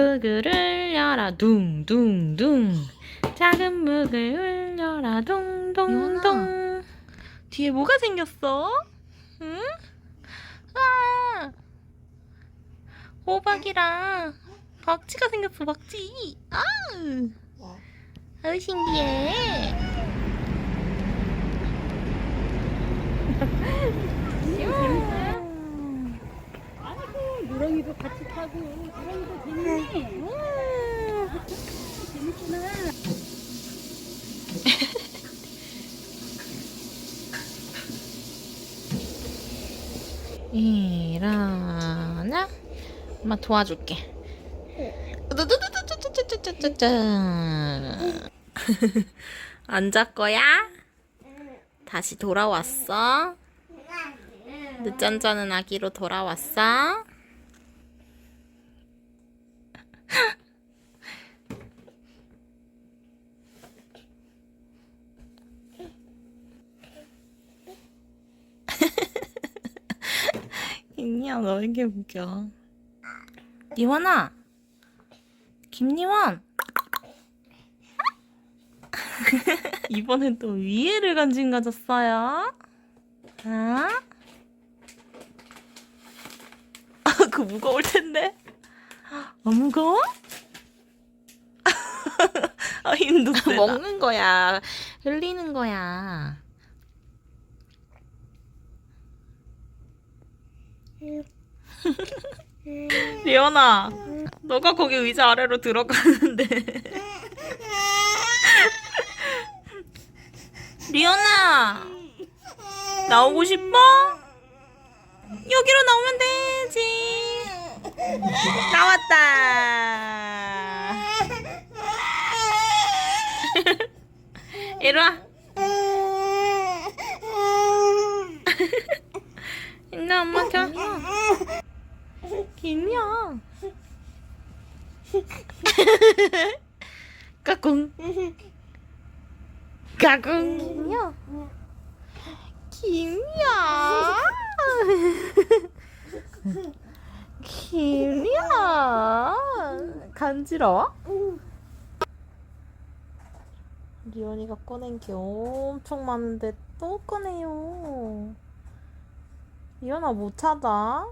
큰 무그를 열어 둥둥둥. 작은 무그를 열어 동동동 뒤에 뭐가 생겼어? 응? 아! 호박이랑 박쥐가 생겼어 박쥐. 아! 아유 신기해 같이 타고 사랑이도 재밌네. 와, 재밌구나. 일어나. 엄마 도와줄게. 앉을 거야? 다시 돌아왔어? 늦잠자는 아기로 돌아왔어? 김리아 너왜 이렇게 웃겨. 니원아! 김니원! 이번엔 또 위에를 관심 가졌어요. 아? 그 무거울 텐데 안 무거워? 아 힘도 세다 먹는 거야 흘리는 거야 리연아, 너가 거기 의자 아래로 들어가는데. 리연아, 나오고 싶어? 여기로 나오면 되지. 나왔다. 이리 와. 있나 엄마 켜. 김이야. 까꿍. 까꿍. 야. 김이야. 김이야. 간지러워? 리언이가 꺼낸 게 엄청 많은데 또 꺼내요. 리언아 못 찾아?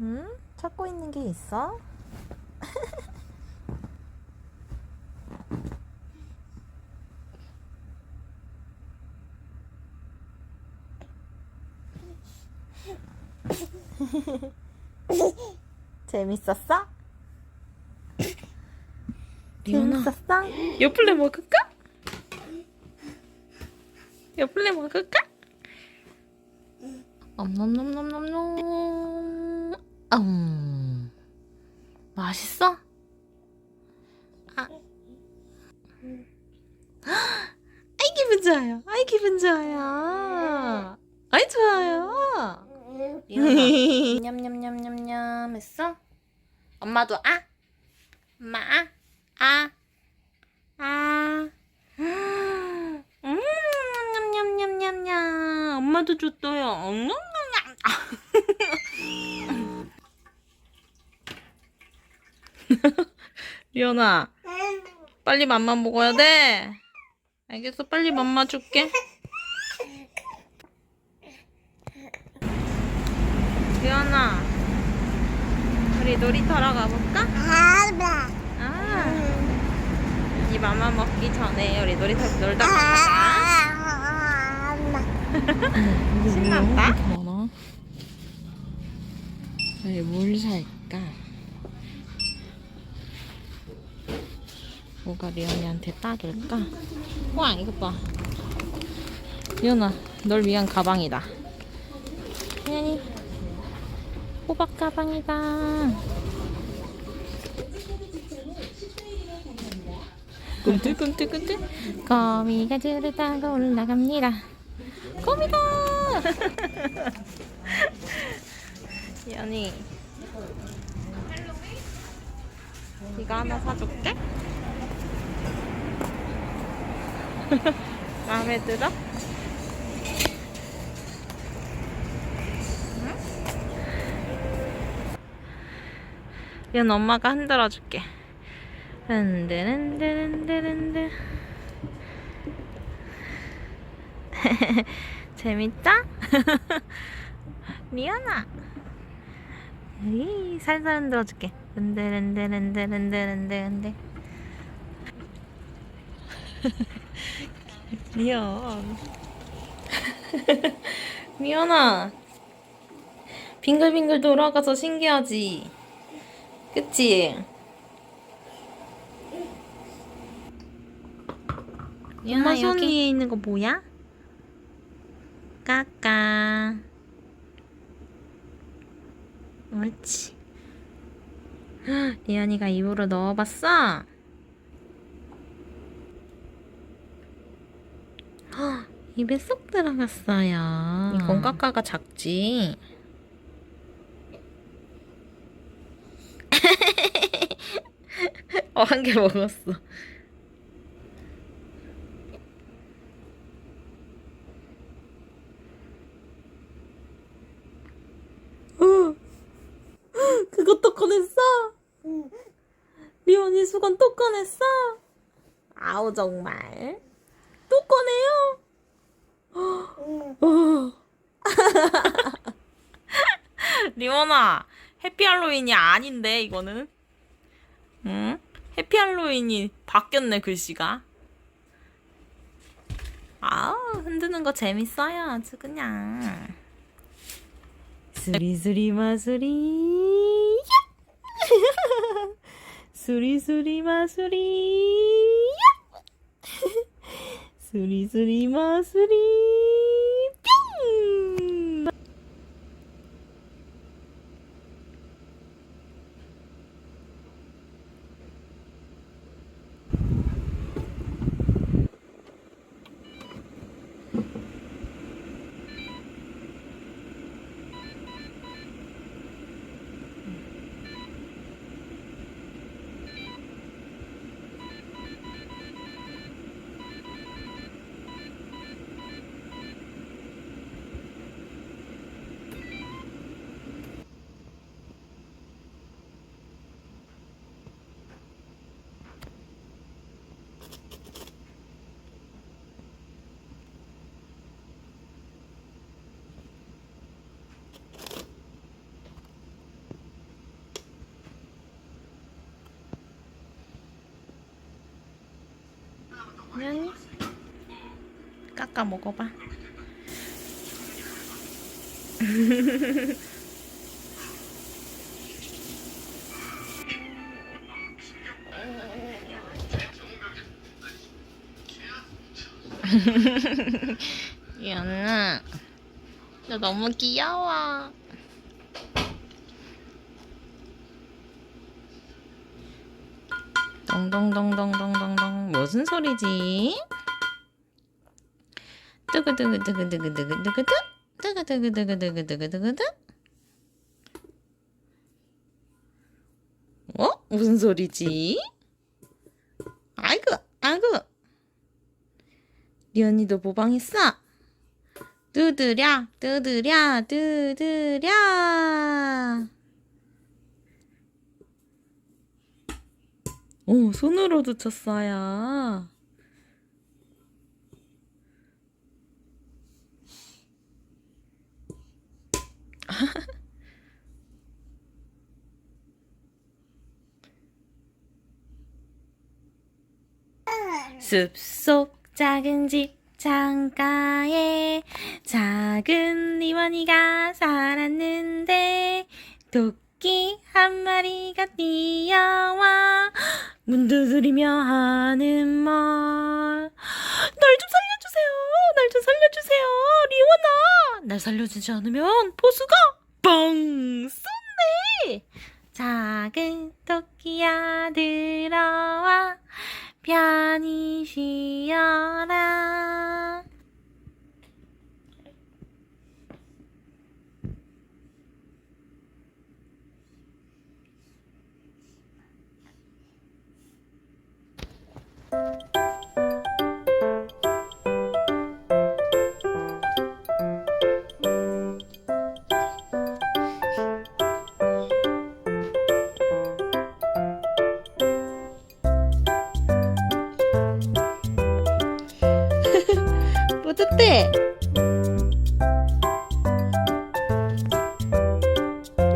응? 찾고 있는 게 있어? 재밌었어? 재밌었어? 요플레 먹을까? 요플레 먹을까? 엄nomnomnomnomnom 음 맛있어? 아. 아이 기분 좋아요 아이 기분 좋아요 아이 좋아요 냠냠냠냠냠 했어? 엄마도 아? 엄마 아? 아? 아? 음, 엄마도 줬어요 음, 리연아 빨리 맘마 먹어야 돼 알겠어 빨리 맘마 줄게 리연아 우리 놀이터로 가볼까? 아, 이 맘마 먹기 전에 우리 놀이터 놀다 가자 신난다? 많아? 우리 뭘 살까? 뭐가 리언이한테 딱일까? 와 이거 봐 리언아 널 위한 가방이다 리언이 호박 가방이다. 꿈틀꿈틀꿈틀. 거미가 줄을 타고 올라갑니다. 거미다! 연이 이거 하나 사줄게. 마음에 들어? 얘는 엄마가 흔들어 줄게. 흔들 흔들 흔들 흔들. 재밌다? 미연아. 이 살살 흔들어 줄게. 흔들 흔들 흔들 흔들 흔들 흔들. 미연. 미연아. 빙글빙글 돌아가서 신기하지? 그치? 엄마 손 위에 있는 거 뭐야? 까까. 옳지. 리안이가 입으로 넣어봤어? 헉, 입에 쏙 들어갔어요. 이건 까까가 작지. 어, 한 개 먹었어. 어. 그것도 꺼냈어? 리온이 수건 또 꺼냈어? 아우 정말 또 꺼내요? 어. 리원아 해피 할로윈이 아닌데 이거는 응? 해피 할로윈이 바뀌었네 글씨가. 아우 흔드는 거 재밌어요 아주 그냥. 수리수리 마수리. 수리수리 마수리. 수리수리 마수리 미안해 깎아 먹어봐. 미안해 너 너무 귀여워 동동동동동동동 무슨 소리지? 뜨그뜨그뜨그뜨그뜨그뜨그뜨 뜨그뜨그뜨그뜨그뜨그뜨 어? 무슨 소리지? 아이고 아이고 리언니도 모방했어? 두드랴 두드랴 두드랴 오, 손으로도 쳤어요. 숲속 작은 집 창가에 작은 리원이가 살았는데 토끼 한 마리가 뛰어와 문 두드리며 하는 말. 날 좀 살려주세요. 날 좀 살려주세요. 리원아. 날 살려주지 않으면 보수가 빵 쏜네. 작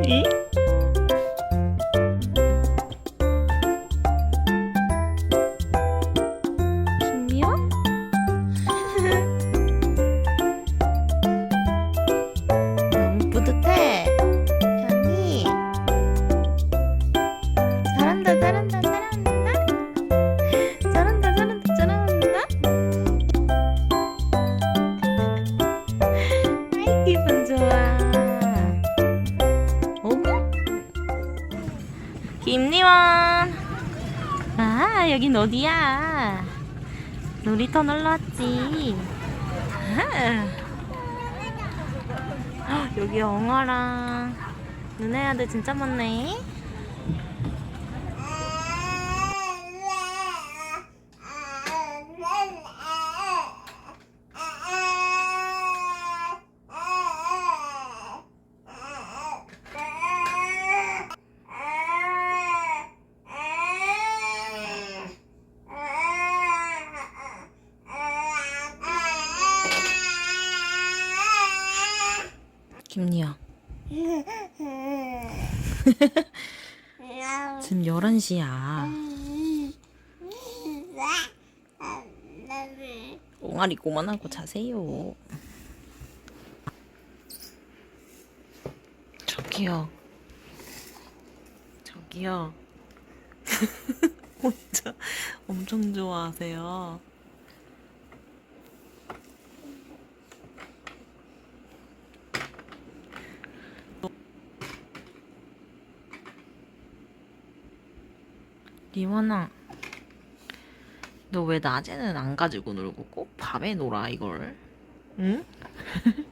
이? 여긴 어디야? 놀이터 놀러 왔지. 아. 헉, 여기 엉아랑 눈애야들 진짜 많네. 김리영. 지금 11시야. 옹알이 그만하고 자세요. 저기요. 저기요. 혼자 엄청 좋아하세요. 리원아, 너 왜 낮에는 안 가지고 놀고 꼭 밤에 놀아 이걸? 응?